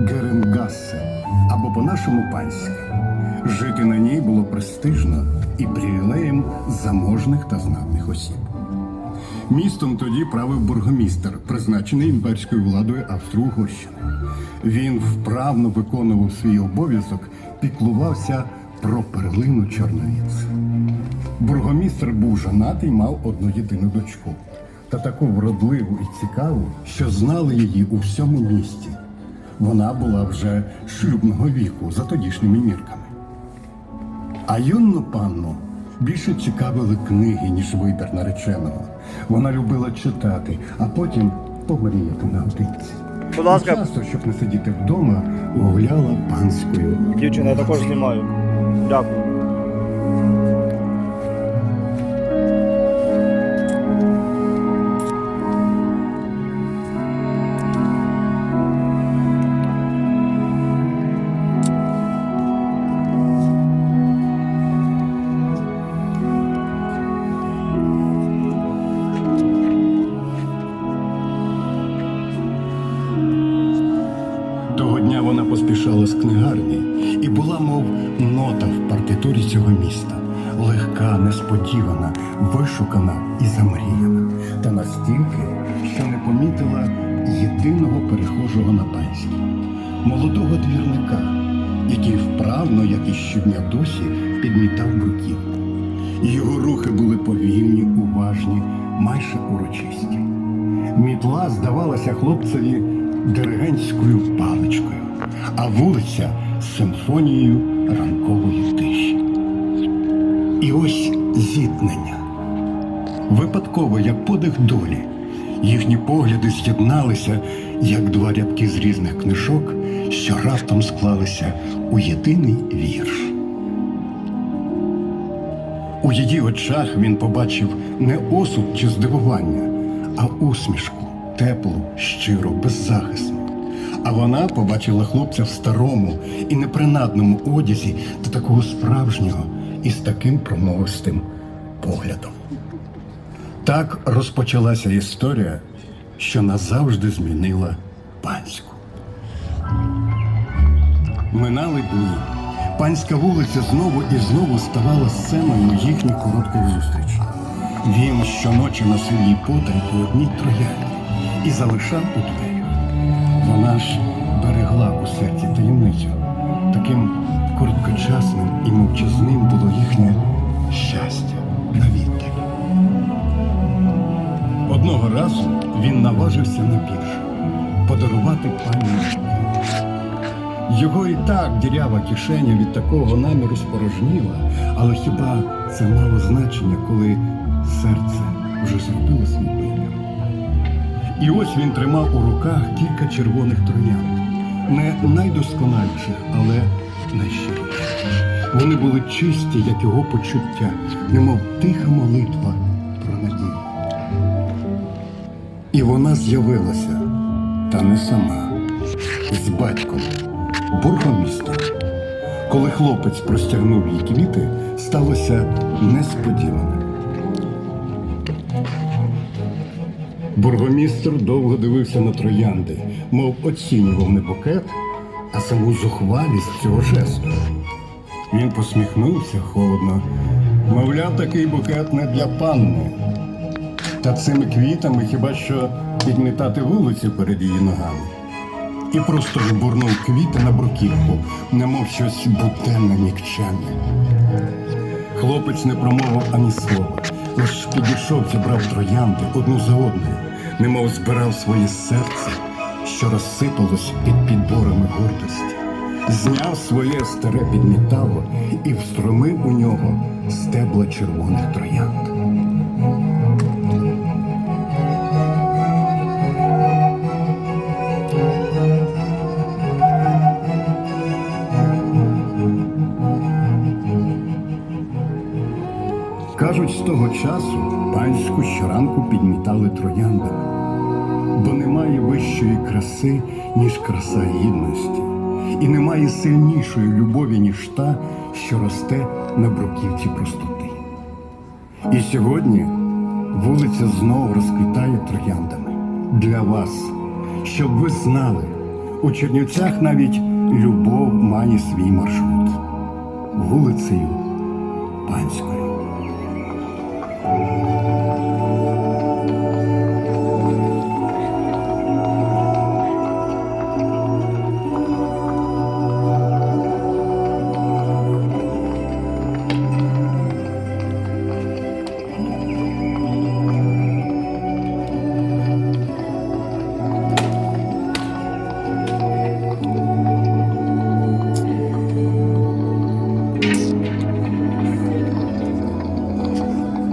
Геренгасе, або по-нашому панська. Жити на ній було престижно і привілеєм заможних та знатних осіб. Містом тоді правив бургомістер, призначений імперською владою Австро-Угорщини. Він вправно виконував свій обов'язок, піклувався про перлину Чорновіц. Бургомістр був женатий, мав одну єдину дочку. Та таку вродливу і цікаву, що знали її у всьому місті. Вона була вже шлюбного віку за тодішніми мірками. А юну панну більше цікавили книги, ніж вибір нареченого. Вона любила читати, а потім помріяти наодинці. Будь ласка. І часто, щоб не сидіти вдома, гуляла панською. Дівчина, я також знімаю. Дякую. Того дня вона поспішала з книгарні і була, мов нота в партитурі цього міста. Легка, несподівана, вишукана і замріяна. Та настільки, що не помітила єдиного перехожого на панській молодого двірника, який вправно, як і щодня досі, підмітав бруківку. Його рухи були повільні, уважні, майже урочисті. Мітла здавалася хлопцеві диригентською паличкою, а вулиця симфонією ранкової тиші. І ось зіткнення. Випадково, як подих долі, їхні погляди з'єдналися, як два рябки з різних книжок, що раптом склалися у єдиний вірш. У її очах він побачив не осуд чи здивування, а усмішку, теплу, щиру, беззахисну. А вона побачила хлопця в старому і непринадному одязі та такого справжнього і з таким промовистим поглядом. Так розпочалася історія, що назавжди змінила панську. Минали дні. Панська вулиця знову і знову ставала сценою їхніх коротких зустрічей. Він щоночі носив їй потай по одній троянді і залишав у дверях. Вона ж берегла у серці таємницю. Таким короткочасним і мовчазним було їхнє щастя на віддалі. Одного разу він наважився на більше подарувати пані. Його і так дірява кишеня від такого наміру спорожніла, але хіба це мало значення, коли серце вже зробило свій? І ось він тримав у руках кілька червоних троянд, не найдосконаліших, але найщиріших. Вони були чисті, як його почуття, немов тиха молитва про надію. І вона з'явилася, та не сама, з батьком, бургомістром. Коли хлопець простягнув їй квіти, сталося несподіване. Бургомістр довго дивився на троянди, мов оцінював не букет, а саму зухвалість цього жесту. Він посміхнувся холодно, мовляв, такий букет не для панни. Та цими квітами хіба що підмітати вулицю перед її ногами. І просто жбурнув квіти на бруківку, немов щось буденне нікчемне. Хлопець не промовив ані слова, лиш підійшов, зібрав троянди одну за одною, немов збирав своє серце, що розсипалось під підборами гордості, зняв своє старе підмітало і встромив у нього стебла червоних троянд. Кажуть, з того часу панську щоранку підмітали трояндами, бо немає вищої краси, ніж краса гідності, і немає сильнішої любові, ніж та, що росте на бруківці простоти. І сьогодні вулиця знову розквітає трояндами для вас, щоб ви знали, У Чернівцях навіть любов має свій маршрут вулицею Панською.